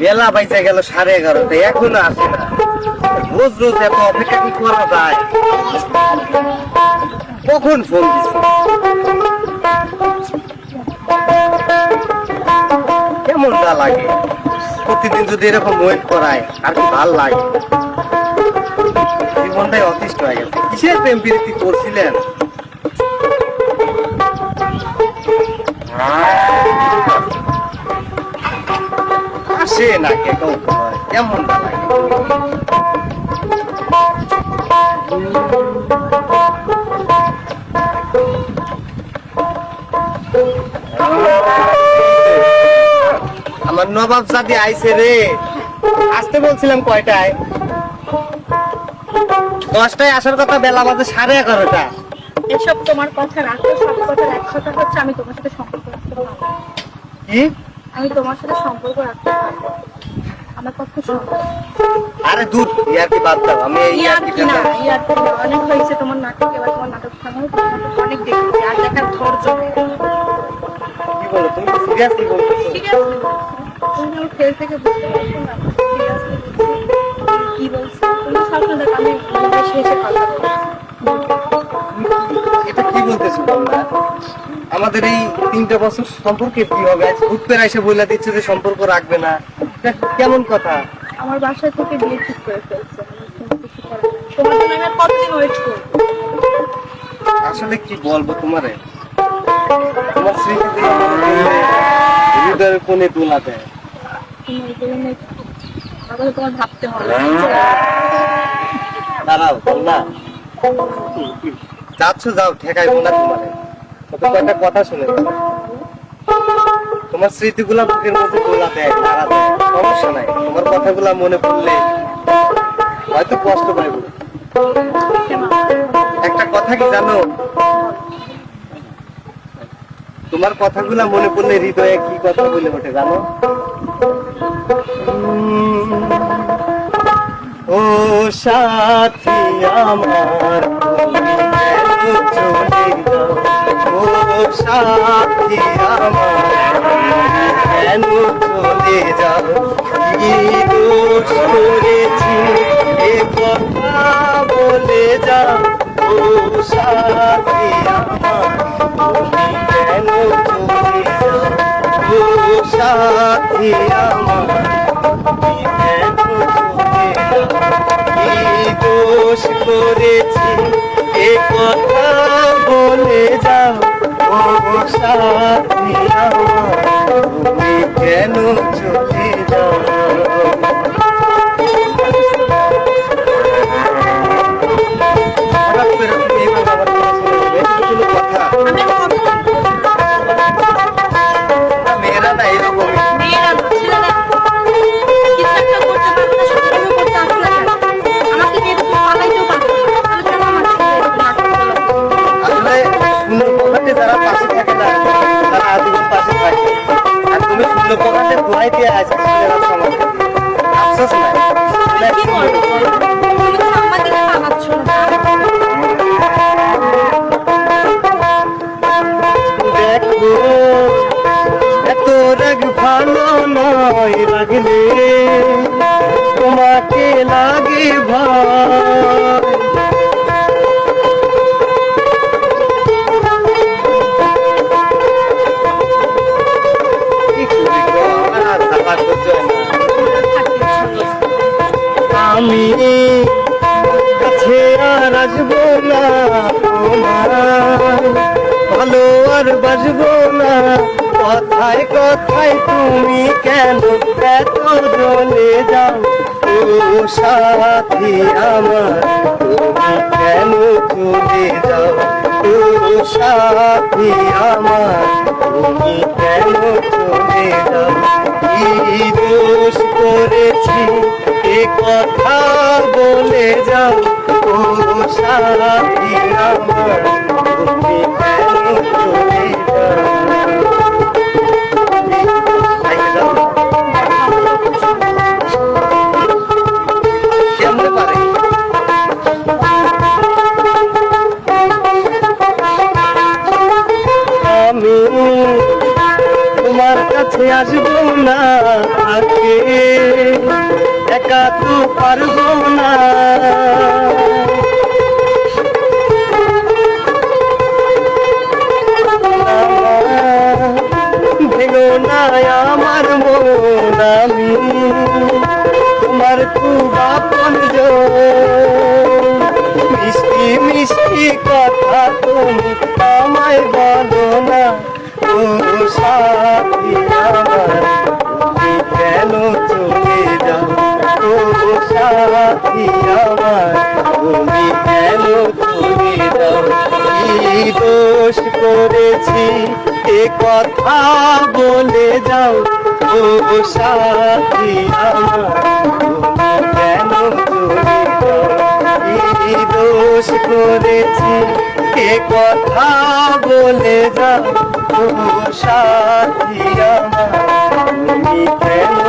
বেলা বাইচা গেল সাড়ে এগারোটা এখনও আসে না। রোজ রোজ এত অপেক্ষা কি করা যায়? কখন ফোন দিছে? কেমনটা লাগে? প্রতিদিন যদি এরকম ওয়েট করায়, আর কি ভালো লাগে? জীবনটাই অতিষ্ঠ হয়ে গেছে। কিসের প্রেম প্রীতি করছিলেন? কেমনটা লাগে? আমার নবাব সাথে আইছে রে। আসতে বলছিলাম কয়টায়? দশটায় আসার কথা বেলা বাজে সাড়ে এগারোটা। এসব তোমার কথা রাখো সব কথার এক কথা হচ্ছে আমি তোমার সাথে সম্পর্ক রাখতে পারব কি? আমি তোমার সাথে সম্পর্ক রাখতে পারব। আমার আরে দূর ইয়ার কি বাদ দাও আমি ইয়ার কি না ইয়ার কি না। অনেক হয়েছে তোমার নাটক এবার তোমার নাটক থামাও অনেক দেখেছি আর দেখার ধৈর্য কি বলো তুমি সিরিয়াসলি সিরিয়াসলি তুমি আমার থেকে বুঝতে পারছ না। সিরিয়াসলি কি বলছো? তুমি দেখো আমি এসে কথা এটা কি বলতেছো তোমরা? আমাদের এই তিনটা বছর সম্পর্কে কি হবে? আজ করে এসে বলে দিচ্ছে যে সম্পর্ক রাখবে না। এটা কেমন কথা? আমার বাসা থেকে বিয়ে ঠিক করে ফেলছে। আমার কোনো কিছু করার নেই। তোমার জন্য আমি কতদিন ওয়েট করব? আসলে কি বলব তোমারে? তোমার স্মৃতি হৃদয়ের কোণে দোলা দেয়। তুমি এগুলো নিয়ে আবার তোমার ভাবতে হবে। দাঁড়াও যাচ্ছ যাও ঠেকাইবো না তোমারে। কয়েকটা কথা শুনে। তোমার স্মৃতিগুলা বুকের মধ্যে দোলা দেয় নাড়া দেয়। সমস্যা নাই। তোমার কথাগুলা মনে পড়লে হয়তো কষ্ট পাইব। একটা কথা কি জানো? তোমার কথাগুলা মনে পড়লে হৃদয়ে কি কথা বলে ওঠে জানো? ও সাথী আমার? ও সাথী আমার। কি দোষ করেছি এ কথা বলে যাও, ও সাথী আমার। তুমি কেন ও সাথী আমার শূন্য পকেটে দিয়ে আছে আফসোস নাই। আর আসব না ভালো আর বাসবো না কথায় কথায় তুমি কেন এত জ্বলে যাও? সাথী আমার, তুমি কেন চলে যাও? সাথী আমার, তুমি কেন চলে যাও? কি দোষ করেছি? এ কথা কাছে আসব না থাকে একা তো পারব না। সাথী আমার। তুমি কেন দোষ করেছি এ কথা বলে যাও ও সাথী কেন দোষ করেছি এ কথা বলে যাও ও সাথী আমার কেন